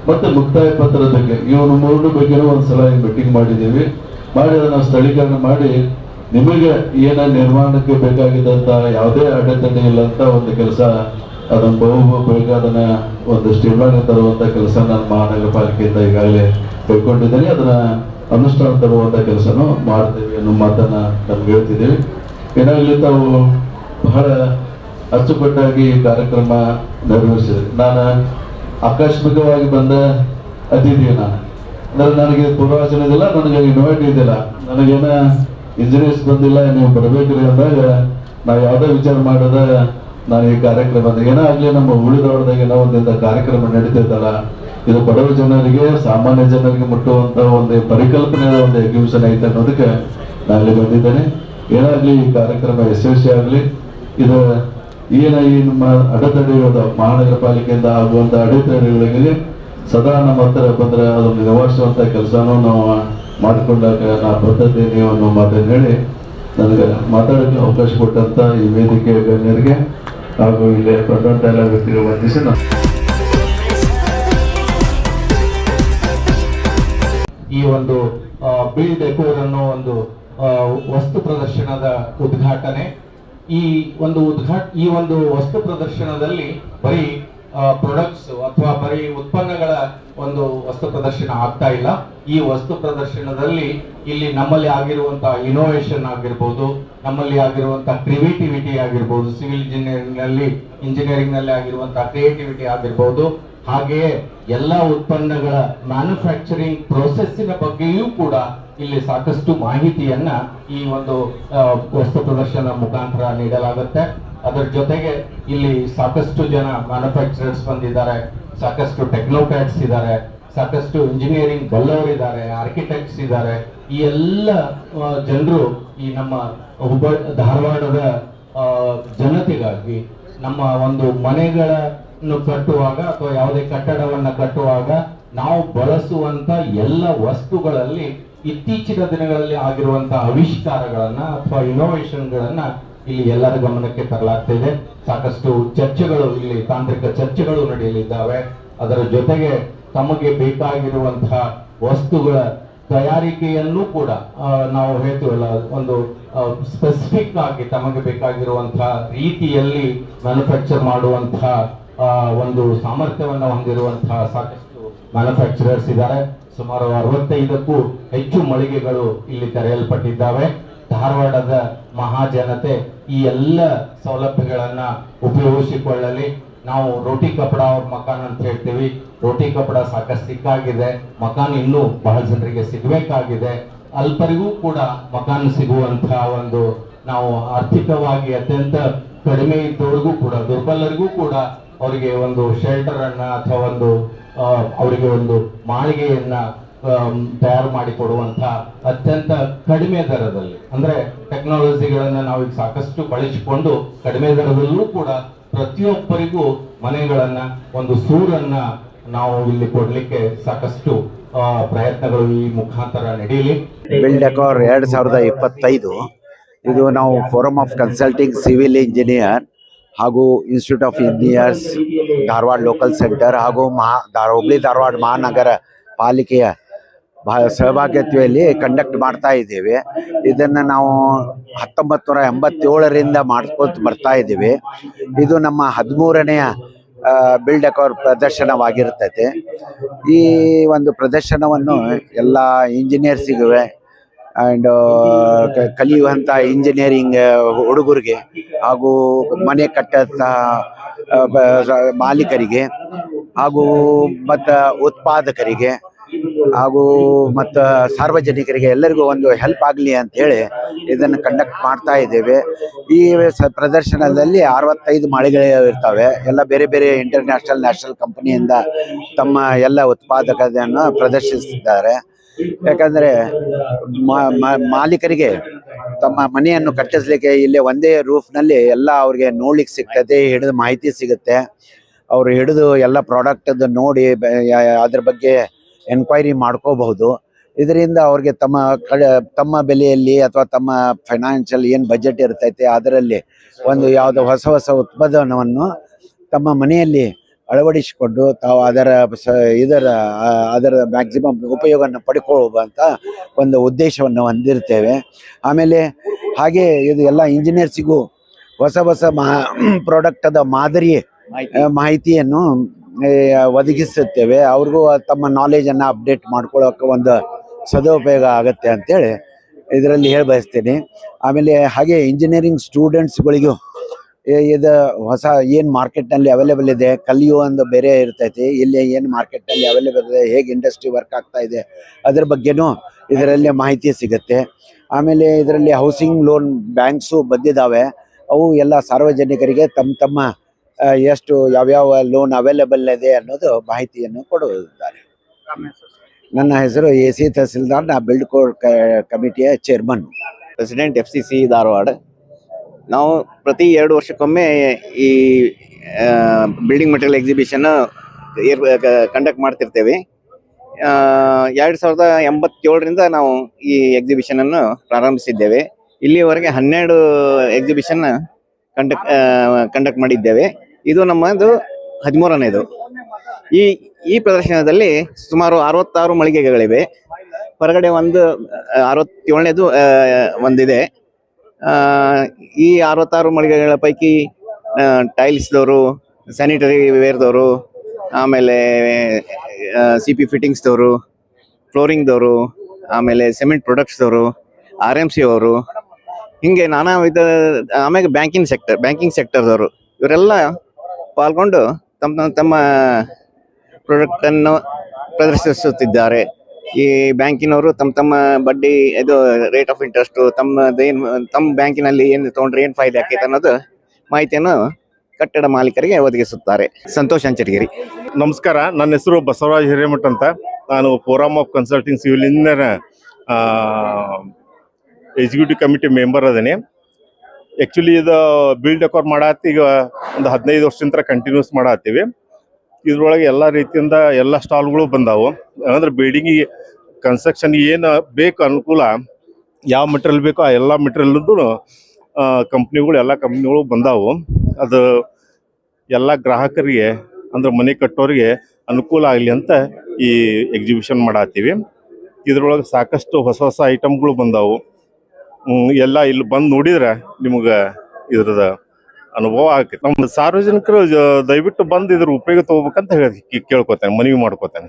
ಮತ್ತೆ ಮುಕ್ತಾಯ ಪತ್ರದ ಬಗ್ಗೆ. ಇವನು ಮೂರು ಬಗ್ಗೆನೂ ಒಂದ್ಸಲ ಮೀಟಿಂಗ್ ಮಾಡಿದ್ದೀವಿ. ಮಾಡಿ ಅದನ್ನ ಸ್ಥಳೀಕರಣ ಮಾಡಿ ನಿಮಗೆ ಏನ ನಿರ್ಮಾಣಕ್ಕೆ ಬೇಕಾಗಿದ್ದಂತ ಯಾವುದೇ ಅಡೆತಡೆ ಇಲ್ಲ ಅಂತ ಒಂದು ಕೆಲಸ ಅದನ್ನ ಬಹು ಬೇಗ ಅದನ್ನ ಒಂದು ಸ್ಟೀಮ್ಲೈನ್ ತರುವಂತ ಕೆಲಸ ನಾನು ಮಹಾನಗರ ಪಾಲಿಕೆಯಿಂದ ಈಗಾಗಲೇ ಕೈಕೊಂಡಿದ್ದೀನಿ ಅದನ್ನ ಅನುಷ್ಠಾನ ತರುವಂತ ಕೆಲಸನೂ ಮಾಡ್ತೇವೆ ಅನ್ನೋ ಮಾತನ್ನ ನಮ್ಗೆ ಹೇಳ್ತಿದ್ದೀವಿ ಏನಾಗಲಿ ತಾವು ಬಹಳ ಅಚ್ಚುಕಟ್ಟಾಗಿ ಕಾರ್ಯಕ್ರಮ ನೆರವೇರಿಸಿದೆ ನಾನು ಆಕಸ್ಮಿಕವಾಗಿ ಬಂದ ಅತಿಥಿ ನಾನು. ನನಗೆ ಪೂರ್ವಾಚನೆ ಇದಿಲ್ಲ ನನಗೆ ಇನ್ವೈಟ್ ಇದ್ದಿಲ್ಲ. ನನಗೇನ ಇಂಜಿನಿಯರ್ಸ್ ಬಂದಿಲ್ಲ, ನೀವು ಬರಬೇಕ್ರಿ ಅಂದಾಗ ನಾವು ಯಾವುದೇ ವಿಚಾರ ಮಾಡದ ನಾನು ಈ ಕಾರ್ಯಕ್ರಮದ ಏನೇ ಆಗ್ಲಿ ನಮ್ಮ ಉಳಿದವರದಾಗ ಏನೋ ಒಂದಿಂದ ಕಾರ್ಯಕ್ರಮ ನಡೀತೈತಲ್ಲ ಇದು ಬಡವ ಜನರಿಗೆ, ಸಾಮಾನ್ಯ ಜನರಿಗೆ ಮುಟ್ಟುವಂತ ಒಂದು ಪರಿಕಲ್ಪನೆ ಒಂದು ಎಕ್ಸಿಬಿಷನ್ ಐತೆ ಅನ್ನೋದಕ್ಕೆ ನಾನು ಇಲ್ಲಿ ಬಂದಿದ್ದೇನೆ. ಏನಾಗ್ಲಿ ಈ ಕಾರ್ಯಕ್ರಮ ಯಶಸ್ವಿ ಆಗಲಿ, ಇದು ಏನ ಈ ನಮ್ಮ ಅಡೆತಡೆಗಳು ಮಹಾನಗರ ಪಾಲಿಕೆಯಿಂದ ಆಗುವಂತ ಅಡೆತಡೆಗಳಿಗೆ ಸದಾ ನಮ್ಮ ಹತ್ರ ಬಂದ್ರೆ ಅದನ್ನು ನಿವಾರಿಸುವಂತ ಕೆಲಸನೂ ನಾವು ಮಾಡಿಕೊಂಡಾಗ ನಾ ಬದ್ಧತೆ ಅನ್ನೋ ಮಾತನ್ನು ಹೇಳಿ ನನಗೆ ಮಾತಾಡೋಕ್ಕೆ ಅವಕಾಶ ಕೊಟ್ಟಂತ ಈ ವೇದಿಕೆ ಗಣ್ಯರಿಗೆ ಹಾಗೂ ಇಲ್ಲಿ ಬಂದಂತ ಎಲ್ಲ ವ್ಯಕ್ತಿಗಳು ವಂದಿಸಿ ಈ ಒಂದು ಬಿಲ್ ಡೆಕೋರ್ ಅನ್ನೋ ಒಂದು ವಸ್ತು ಪ್ರದರ್ಶನದ ಉದ್ಘಾಟನೆ. ಈ ಒಂದು ಉದ್ಘಾಟ ಈ ಒಂದು ವಸ್ತು ಪ್ರದರ್ಶನದಲ್ಲಿ ಬರೀ ಪ್ರೊಡಕ್ಟ್ಸ್ ಅಥವಾ ಬರೀ ಉತ್ಪನ್ನಗಳ ಒಂದು ವಸ್ತು ಪ್ರದರ್ಶನ ಆಗ್ತಾ ಇಲ್ಲ. ಈ ವಸ್ತು ಪ್ರದರ್ಶನದಲ್ಲಿ ಇಲ್ಲಿ ನಮ್ಮಲ್ಲಿ ಆಗಿರುವಂತಹ ಇನೋವೇಷನ್ ಆಗಿರ್ಬೋದು, ನಮ್ಮಲ್ಲಿ ಆಗಿರುವಂತಹ ಕ್ರಿಯೇಟಿವಿಟಿ ಆಗಿರ್ಬೋದು ಸಿವಿಲ್ ಇಂಜಿನಿಯರಿಂಗ್ನಲ್ಲಿ ಇಂಜಿನಿಯರಿಂಗ್ನಲ್ಲಿ ಆಗಿರುವಂತಹ ಕ್ರಿಯೇಟಿವಿಟಿ ಆಗಿರ್ಬೋದು. ಹಾಗೆಯೇ ಎಲ್ಲ ಉತ್ಪನ್ನಗಳ ಮ್ಯಾನುಫ್ಯಾಕ್ಚರಿಂಗ್ ಪ್ರೊಸೆಸ್ಸಿನ ಬಗ್ಗೆಯೂ ಕೂಡ ಇಲ್ಲಿ ಸಾಕಷ್ಟು ಮಾಹಿತಿಯನ್ನ ಈ ಒಂದು ವಸ್ತು ಪ್ರದರ್ಶನ ಮುಖಾಂತರ ನೀಡಲಾಗುತ್ತೆ. ಅದರ ಜೊತೆಗೆ ಇಲ್ಲಿ ಸಾಕಷ್ಟು ಜನ ಮ್ಯಾನುಫ್ಯಾಕ್ಚರರ್ಸ್ ಬಂದಿದ್ದಾರೆ, ಸಾಕಷ್ಟು ಟೆಕ್ನೋಕ್ರಾಟ್ಸ್ ಇದ್ದಾರೆ, ಸಾಕಷ್ಟು ಇಂಜಿನಿಯರಿಂಗ್ ಬಲ್ಲವರಿದ್ದಾರೆ ಆರ್ಕಿಟೆಕ್ಟ್ಸ್ ಇದ್ದಾರೆ. ಈ ಎಲ್ಲ ಜನರು ಈ ನಮ್ಮ ಹುಬ್ಬ ಧಾರವಾಡದ ಜನತೆಗಾಗಿ ನಮ್ಮ ಒಂದು ಮನೆಗಳನ್ನು ಕಟ್ಟುವಾಗ ಅಥವಾ ಯಾವುದೇ ಕಟ್ಟಡವನ್ನು ಕಟ್ಟುವಾಗ ನಾವು ಬಳಸುವಂತ ಎಲ್ಲ ವಸ್ತುಗಳಲ್ಲಿ ಇತ್ತೀಚಿನ ದಿನಗಳಲ್ಲಿ ಆಗಿರುವಂತಹ ಆವಿಷ್ಕಾರಗಳನ್ನ ಅಥವಾ ಇನೋವೇಷನ್ಗಳನ್ನ ಇಲ್ಲಿ ಎಲ್ಲರ ಗಮನಕ್ಕೆ ತರಲಾಗ್ತಿದೆ ಸಾಕಷ್ಟು ಚರ್ಚೆಗಳು ಇಲ್ಲಿ, ತಾಂತ್ರಿಕ ಚರ್ಚೆಗಳು ನಡೆಯಲಿದ್ದಾವೆ. ಅದರ ಜೊತೆಗೆ ತಮಗೆ ಬೇಕಾಗಿರುವಂತಹ ವಸ್ತುಗಳ ತಯಾರಿಕೆಯನ್ನು ಕೂಡ ನಾವು ಹೇಳ್ತೀವಲ್ಲ, ಒಂದು ಸ್ಪೆಸಿಫಿಕ್ ಆಗಿ ತಮಗೆ ಬೇಕಾಗಿರುವಂತಹ ರೀತಿಯಲ್ಲಿ ಮ್ಯಾನುಫ್ಯಾಕ್ಚರ್ ಮಾಡುವಂತಹ ಒಂದು ಸಾಮರ್ಥ್ಯವನ್ನು ಹೊಂದಿರುವಂತಹ ಸಾಕಷ್ಟು ಮ್ಯಾನುಫ್ಯಾಕ್ಚರರ್ಸ್ ಇದ್ದಾರೆ. ಸುಮಾರು ಅರವತ್ತೈದಕ್ಕೂ ಹೆಚ್ಚು ಮಳಿಗೆಗಳು ಇಲ್ಲಿ ತೆರೆಯಲ್ಪಟ್ಟಿದ್ದಾವೆ. ಧಾರವಾಡದ ಮಹಾಜನತೆ ಈ ಎಲ್ಲ ಸೌಲಭ್ಯಗಳನ್ನು ಉಪಯೋಗಿಸಿಕೊಳ್ಳಲಿ. ನಾವು ರೋಟಿ ಕಪಡ ಅವ್ರ ಮಕಾನ್ ಅಂತ ಹೇಳ್ತೀವಿ. ರೋಟಿ ಕಪಡ ಸಾಕಷ್ಟು ಸಿಕ್ಕಾಗಿದೆ. ಮಕಾನ್ ಇನ್ನೂ ಬಹಳ ಜನರಿಗೆ ಸಿಗಬೇಕಾಗಿದೆ. ಅಲ್ಪರಿಗೂ ಕೂಡ ಮಕಾನ್ ಸಿಗುವಂತಹ ಒಂದು ನಾವು ಆರ್ಥಿಕವಾಗಿ ಅತ್ಯಂತ ಕಡಿಮೆ ಇದ್ದವರಿಗೂ ಕೂಡ, ದುರ್ಬಲರಿಗೂ ಕೂಡ ಅವರಿಗೆ ಒಂದು ಶೆಲ್ಟರ್ ಅನ್ನ ಅಥವಾ ಒಂದು ಅವರಿಗೆ ಒಂದು ಮಾಳಿಗೆಯನ್ನ ತಯಾರು ಮಾಡಿ ಕೊಡುವಂತಹ ಅತ್ಯಂತ ಕಡಿಮೆ ದರದಲ್ಲಿ, ಅಂದ್ರೆ ಟೆಕ್ನಾಲಜಿಗಳನ್ನ ನಾವು ಈಗ ಸಾಕಷ್ಟು ಬಳಸಿಕೊಂಡು ಕಡಿಮೆ ದರದಲ್ಲೂ ಕೂಡ ಪ್ರತಿಯೊಬ್ಬರಿಗೂ ಮನೆಗಳನ್ನ, ಒಂದು ಸೂರನ್ನ ನಾವು ಇಲ್ಲಿ ಕೊಡ್ಲಿಕ್ಕೆ ಸಾಕಷ್ಟು ಪ್ರಯತ್ನಗಳು ಈ ಮುಖಾಂತರ ನಡೆಯಲಿ. ಬಿಲ್ ಡೆಕೋರ್ ಎರಡು ಸಾವಿರದ ಇಪ್ಪತ್ತೈದು. ಇದು ನಾವು forum of consulting civil engineer ಹಾಗೂ institute of engineers Dharwad local centre ಹಾಗೂ ಮಹಾ ಧಾರವಾಡ ಮಹಾನಗರ ಪಾಲಿಕೆಯ ಭಾ ಸಹಭಾಗಿತ್ವದಲ್ಲಿ ಕಂಡಕ್ಟ್ ಮಾಡ್ತಾ ಇದ್ದೇವೆ. ಇದನ್ನು ನಾವು ಹತ್ತೊಂಬತ್ತು ನೂರ ಎಂಬತ್ತೇಳರಿಂದ ಮಾಡ್ಕೊತ ಬರ್ತಾ ಇದ್ದೀವಿ. ಇದು ನಮ್ಮ ಹದಿಮೂರನೆಯ ಬಿಲ್ಡ್ ಡೆಕೋರ್ ಪ್ರದರ್ಶನವಾಗಿರ್ತೈತೆ ಈ ಒಂದು ಪ್ರದರ್ಶನವನ್ನು ಎಲ್ಲ ಇಂಜಿನಿಯರ್ಸಿಗೂ ಆ್ಯಂಡ್ ಕಲಿಯುವಂಥ ಇಂಜಿನಿಯರಿಂಗ್ ಹುಡುಗರಿಗೆ ಹಾಗೂ ಮನೆ ಸ- ಮಾಲೀಕರಿಗೆ ಹಾಗೂ ಮತ್ತು ಉತ್ಪಾದಕರಿಗೆ ಹಾಗೂ ಮತ್ತು ಸಾರ್ವಜನಿಕರಿಗೆ ಎಲ್ಲರಿಗೂ ಒಂದು ಹೆಲ್ಪ್ ಆಗಲಿ ಅಂತೇಳಿ ಇದನ್ನು ಕಂಡಕ್ಟ್ ಮಾಡ್ತಾ ಇದ್ದೇವೆ. ಈ ಪ್ರದರ್ಶನದಲ್ಲಿ ಅರವತ್ತೈದು ಮಾಳಿಗೆಗಳು ಇರ್ತವೆ. ಎಲ್ಲ ಬೇರೆ ಬೇರೆ ಇಂಟರ್ನ್ಯಾಷನಲ್ ನ್ಯಾಷನಲ್ ಕಂಪನಿಯಿಂದ ತಮ್ಮ ಎಲ್ಲ ಉತ್ಪಾದಕತೆಯನ್ನು ಪ್ರದರ್ಶಿಸಿದ್ದಾರೆ. ಯಾಕಂದರೆ ಮಾಲೀಕರಿಗೆ ತಮ್ಮ ಮನೆಯನ್ನು ಕಟ್ಟಿಸ್ಲಿಕ್ಕೆ ಇಲ್ಲಿ ಒಂದೇ ರೂಫ್ನಲ್ಲಿ ಎಲ್ಲ ಅವ್ರಿಗೆ ನೋಡ್ಲಿಕ್ಕೆ ಸಿಗ್ತದೆ, ಹಿಡಿದು ಮಾಹಿತಿ ಸಿಗುತ್ತೆ. ಅವರು ಹಿಡಿದು ಎಲ್ಲ ಪ್ರಾಡಕ್ಟದ್ದು ನೋಡಿ ಅದ್ರ ಬಗ್ಗೆ ಎನ್ಕ್ವೈರಿ ಮಾಡ್ಕೋಬಹುದು. ಇದರಿಂದ ಅವ್ರಿಗೆ ತಮ್ಮ ಕಡೆ ತಮ್ಮ ಬೆಲೆಯಲ್ಲಿ ಅಥವಾ ತಮ್ಮ ಫೈನಾನ್ಷಿಯಲ್ ಏನು ಬಜೆಟ್ ಇರ್ತೈತೆ ಅದರಲ್ಲಿ ಒಂದು ಯಾವುದೋ ಹೊಸ ಹೊಸ ಉತ್ಪಾದನವನ್ನು ತಮ್ಮ ಮನೆಯಲ್ಲಿ ಅಳವಡಿಸಿಕೊಂಡು ತಾವು ಅದರ ಸ ಇದರ ಅದರ ಮ್ಯಾಕ್ಸಿಮಮ್ ಉಪಯೋಗವನ್ನು ಪಡ್ಕೊಳ್ಳುವಂಥ ಒಂದು ಉದ್ದೇಶವನ್ನು ಹೊಂದಿರ್ತೇವೆ. ಆಮೇಲೆ ಹಾಗೆ ಇದು ಎಲ್ಲ ಇಂಜಿನಿಯರ್ಸಿಗೂ ಹೊಸ ಹೊಸ ಮಾ ಪ್ರಾಡಕ್ಟದ ಮಾದರಿ ಮಾಹಿತಿಯನ್ನು ಒದಗಿಸುತ್ತೇವೆ. ಅವ್ರಿಗೂ ತಮ್ಮ ನಾಲೆಜನ್ನು ಅಪ್ಡೇಟ್ ಮಾಡ್ಕೊಳ್ಳೋಕೆ ಒಂದು ಸದುಪಯೋಗ ಆಗುತ್ತೆ ಅಂತೇಳಿ ಇದರಲ್ಲಿ ಹೇಳಿ ಬಯಸ್ತೀನಿ. ಆಮೇಲೆ ಹಾಗೆ ಇಂಜಿನಿಯರಿಂಗ್ ಸ್ಟೂಡೆಂಟ್ಸ್ಗಳಿಗೂ ಇದು ಹೊಸ ಏನು ಮಾರ್ಕೆಟ್ನಲ್ಲಿ ಅವೈಲೇಬಲ್ ಇದೆ, ಕಲಿಯೋ ಒಂದು ಬೇರೆ ಇರ್ತೈತಿ. ಇಲ್ಲಿ ಏನು ಮಾರ್ಕೆಟ್ನಲ್ಲಿ ಅವೈಲೇಬಲ್ ಇದೆ, ಹೇಗೆ ಇಂಡಸ್ಟ್ರಿ ವರ್ಕ್ ಆಗ್ತಾ ಇದೆ, ಅದ್ರ ಬಗ್ಗೆನೂ ಇದರಲ್ಲಿ ಮಾಹಿತಿ ಸಿಗುತ್ತೆ. ಆಮೇಲೆ ಇದರಲ್ಲಿ ಹೌಸಿಂಗ್ ಲೋನ್ ಬ್ಯಾಂಕ್ಸು ಬಂದಿದ್ದಾವೆ ಅವು ಎಲ್ಲ ಸಾರ್ವಜನಿಕರಿಗೆ ತಮ್ಮ ತಮ್ಮ ಎಷ್ಟು ಯಾವ್ಯಾವ ಲೋನ್ ಅವೈಲೇಬಲ್ ಇದೆ ಅನ್ನೋದು ಮಾಹಿತಿಯನ್ನು ಕೊಡುತ್ತಾರೆ ನನ್ನ ಹೆಸರು ಎ ಸಿ ತಹಸೀಲ್ದಾರ್ ನಾ build code ಕಮಿಟಿಯ chairman president F C C Dharwad. ನಾವು ಪ್ರತಿ ಎರಡು ವರ್ಷಕ್ಕೊಮ್ಮೆ ಈ ಬಿಲ್ಡಿಂಗ್ ಮೆಟೀರಿಯಲ್ ಎಕ್ಸಿಬಿಷನ್ ಕಂಡಕ್ಟ್ ಮಾಡ್ತಿರ್ತೇವೆ. ಎರಡು ಸಾವಿರದ ಎಂಬತ್ತೇಳರಿಂದ ನಾವು ಈ ಎಕ್ಸಿಬಿಷನ್ ಅನ್ನು ಪ್ರಾರಂಭಿಸಿದ್ದೇವೆ. ಇಲ್ಲಿಯವರೆಗೆ ಹನ್ನೆರಡು ಎಕ್ಸಿಬಿಷನ್ ಕಂಡಕ್ಟ್ ಕಂಡಕ್ಟ್ ಮಾಡಿದ್ದೇವೆ. ಇದು ನಮ್ಮದು ಹದಿಮೂರನೇದು ಈ ಈ ಪ್ರದರ್ಶನದಲ್ಲಿ ಸುಮಾರು ಅರವತ್ತಾರು ಮಳಿಗೆಗಳಿವೆ. ಹೊರಗಡೆ ಒಂದು ಅರವತ್ತೇಳನೇದು ಒಂದಿದೆ. ಈ ಅರವತ್ತಾರು ಮಳಿಗೆಗಳ ಪೈಕಿ ಟೈಲ್ಸ್ದವರು, ಸ್ಯಾನಿಟರಿ ವೇರ್ದವರು, ಆಮೇಲೆ ಸಿ ಪಿ ಫಿಟ್ಟಿಂಗ್ಸ್ದವರು, ಫ್ಲೋರಿಂಗ್ದವರು, ಆಮೇಲೆ ಸಿಮೆಂಟ್ ಪ್ರೊಡಕ್ಟ್ಸ್ದವರು, ಆರ್ ಎಂ ಸಿ ಅವರು ಹೀಗೆ ನಾನಾ ವಿಧ, ಆಮೇಲೆ ಬ್ಯಾಂಕಿಂಗ್ ಸೆಕ್ಟರ್, ಬ್ಯಾಂಕಿಂಗ್ ಸೆಕ್ಟರ್ದವರು. ಇವರೆಲ್ಲ ಪಾಲ್ಗೊಂಡು ತಮ್ಮ ತಮ್ಮ ಪ್ರಾಡಕ್ಟನ್ನು ಪ್ರದರ್ಶಿಸುತ್ತಿದ್ದಾರೆ. ಈ ಬ್ಯಾಂಕಿನವರು ತಮ್ಮ ತಮ್ಮ ಬಡ್ಡಿ, ಇದು ರೇಟ್ ಆಫ್ ಇಂಟ್ರೆಸ್ಟ್ ಏನು, ತಮ್ಮ ಬ್ಯಾಂಕಿನಲ್ಲಿ ಏನು ತೊಗೊಂಡ್ರೆ ಏನು ಫಾಯ್ದೆ ಆಕೈತೆ ಅನ್ನೋದು ಮಾಹಿತಿಯನ್ನು ಕಟ್ಟಡ ಮಾಲೀಕರಿಗೆ ಒದಗಿಸುತ್ತಾರೆ. ಸಂತೋಷ್ ಅಂಚರಿಗಿರಿ ನಮಸ್ಕಾರ, ನನ್ನ ಹೆಸರು ಬಸವರಾಜ್ ಹಿರೇಮಠ ಅಂತ. ನಾನು forum of consulting civil engineer executive committee member ಅದೀನಿ. Actually ಇದು ಬಿಲ್ಡ್ ಡೆಕೋರ್ ಮಾಡತ್ತಿ ಈಗ ಒಂದು ಹದಿನೈದು ವರ್ಷದಿಂದ ಕಂಟಿನ್ಯೂಸ್ ಮಾಡತ್ತೀವಿ. ಇದ್ರೊಳಗೆ ಎಲ್ಲ ರೀತಿಯಿಂದ ಎಲ್ಲ ಸ್ಟಾಲ್ಗಳು ಬಂದಾವು. ಅಂದ್ರೆ ಬಿಲ್ಡಿಂಗಿಗೆ ಕನ್ಸ್ಟ್ರಕ್ಷನ್ ಏನು ಬೇಕು ಅನುಕೂಲ, ಯಾವ ಮೆಟೀರಿಯಲ್ ಬೇಕೋ ಆ ಎಲ್ಲ ಮೆಟೀರಿಯಲ್ದು ಕಂಪ್ನಿಗಳು ಎಲ್ಲ ಕಂಪ್ನಿಗಳು ಬಂದಾವು. ಅದು ಎಲ್ಲ ಗ್ರಾಹಕರಿಗೆ ಅಂದ್ರೆ ಮನೆ ಕಟ್ಟೋರಿಗೆ ಅನುಕೂಲ ಆಗಲಿ ಅಂತ ಈ ಎಕ್ಸಿಬಿಷನ್ ಮಾಡತ್ತೀವಿ. ಇದ್ರೊಳಗೆ ಸಾಕಷ್ಟು ಹೊಸ ಹೊಸ ಐಟಮ್ಗಳು ಬಂದಾವು. ಎಲ್ಲ ಇಲ್ಲಿ ಬಂದು ನೋಡಿದ್ರೆ ನಿಮ್ಗೆ ಇದ್ರದ ಅನುಭವ ಆಕೈತಿ ನಮ್ಮ ಸಾರ್ವಜನಿಕರು, ದಯವಿಟ್ಟು ಬಂದು ಇದ್ರ ಉಪಯೋಗ ತಗೋಬೇಕಂತ ಹೇಳಿ ಕೇಳ್ಕೊತೇನೆ, ಮನವಿ ಮಾಡ್ಕೊತೇನೆ.